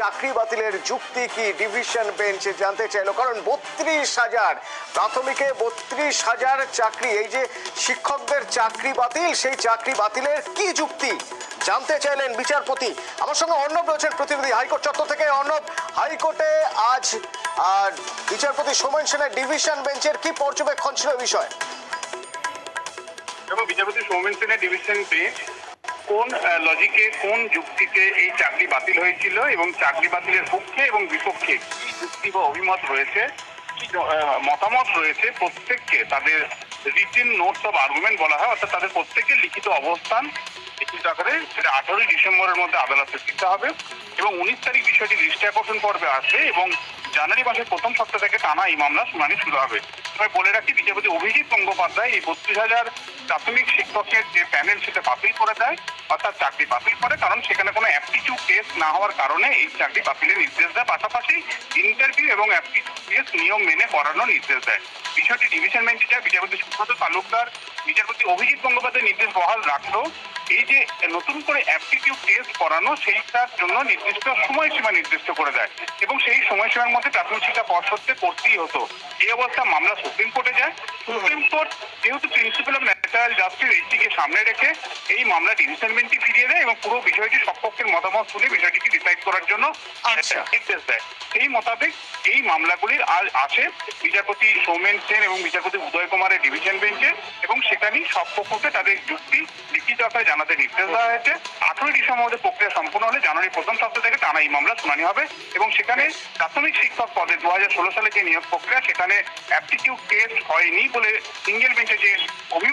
চাকরি বাতিলের যুক্তি কি ডিভিশন বেঞ্চে জানতে চাইলো? কারণ বত্রিশ হাজার, প্রাথমিকে বত্রিশ হাজার চাকরি। এই যে শিক্ষকদের চাকরি বাতিল, সেই চাকরি বাতিলের কি যুক্তি? জানতে চাইলেন বিচারপতি। আমার সঙ্গে অর্ণব রয়েছেন প্রতিনিধি হাইকোর্ট চত্বর থেকে। অর্ণব, হাইকোর্টে আজ, আর বিচারপতি সোমেন সেনের ডিভিশন বেঞ্চের কি পর্যবেক্ষণ ছিল বিষয়? বিচারপতি সৌমেন সেনের ডিভিশন বেঞ্চ কোন লজিকে কোন যুক্তিতে এই চাকরি বাতিল হয়েছিল এবং চাকরি বাতিলের পক্ষে এবং বিপক্ষে কি যুক্তি বা অভিমত রয়েছে? মতামত রয়েছে প্রত্যেককে? তাদের রিটেন নোটস অফ আর্গুমেন্ট বলা হয়, অর্থাৎ তাদের প্রত্যেকের লিখিত অবস্থান লিখিত আকারে সেটা আঠারোই ডিসেম্বরের মধ্যে আদালতে দিতে হবে এবং উনিশ তারিখ বিষয়টি দৃষ্টি আকর্ষণ পর্বে আসবে এবং জানুয়ারি মাসের প্রথম সপ্তাহ থেকে টানা এই মামলা শুনানি শুরু হবে। তবে বলে রাখি, বিচারপতি অভিজিৎ গঙ্গোপাধ্যায় এই বত্রিশ হাজার প্রাথমিক শিক্ষকের যে প্যানেল সেটা বাতিল করে দেয়, অর্থাৎ চাকরি বাতিল করে, কারণ সেখানে কোনো অ্যাপটিটিউড টেস্ট না হওয়ার কারণে এই চাকরি বাতিলের নির্দেশ দেয়। পাশাপাশি ইন্টারভিউ এবং অ্যাপটিটিউড টেস্ট নিয়ম মেনে করানোর নির্দেশ দেয়। বিষয়টি ডিভিশন বেঞ্চে যায় বিচারপতি সুব্রত তালুকদার, বিচারপতি অভিজিৎ গঙ্গোপাধ্যায় নির্দেশ বহাল রাখল। এই যে নতুন করে অ্যাপটিটিউড টেস্ট করানো, সেইটার জন্য নির্দিষ্ট সময়সীমা নির্দিষ্ট করে দেয় এবং সেই সময়সীমার মধ্যে প্রাথমিক শিক্ষা পর্ষদকে করতেই হতো। এই অবস্থা মামলা সুপ্রিম কোর্টে যায়। সুপ্রিম কোর্ট যেহেতু প্রিন্সিপাল অফ ন্যাচারাল জাস্টিস এইটিকে সামনে রেখে এই মামলা ডিভিশন বেঞ্চে ফিরিয়ে দেয় এবং পুরো বিষয়টি সপক্ষের মতামত শুনে বিষয়টিকে ডিসাইড করার জন্য আচ্ছা। নির্দেশ দেয় সেই মোতাবেক এই মামলাগুলির আজ আছে বিচারপতি সৌমেন সেন এবং বিচারপতি উদয় কুমারের ডিভিশন বেঞ্চে এবং সেখানেই সব পক্ষকে তাদের যুক্তি লিখিত আকারে জানাতে নির্দেশ দেওয়া হয়েছে আঠারোই ডিসেম্বর মধ্যে প্রক্রিয়া সম্পূর্ণ হলে জানুয়ারি প্রথম সপ্তাহ থেকে টানা এই মামলা শুনানি হবে এবং সেখানে প্রাথমিক শিক্ষক পদে দু হাজার ষোলো সালে যে নিয়োগ প্রক্রিয়া সেখানে অ্যাপটিটিউড টেস্ট হয়নি বলে সিঙ্গেল বেঞ্চে যে অভিমত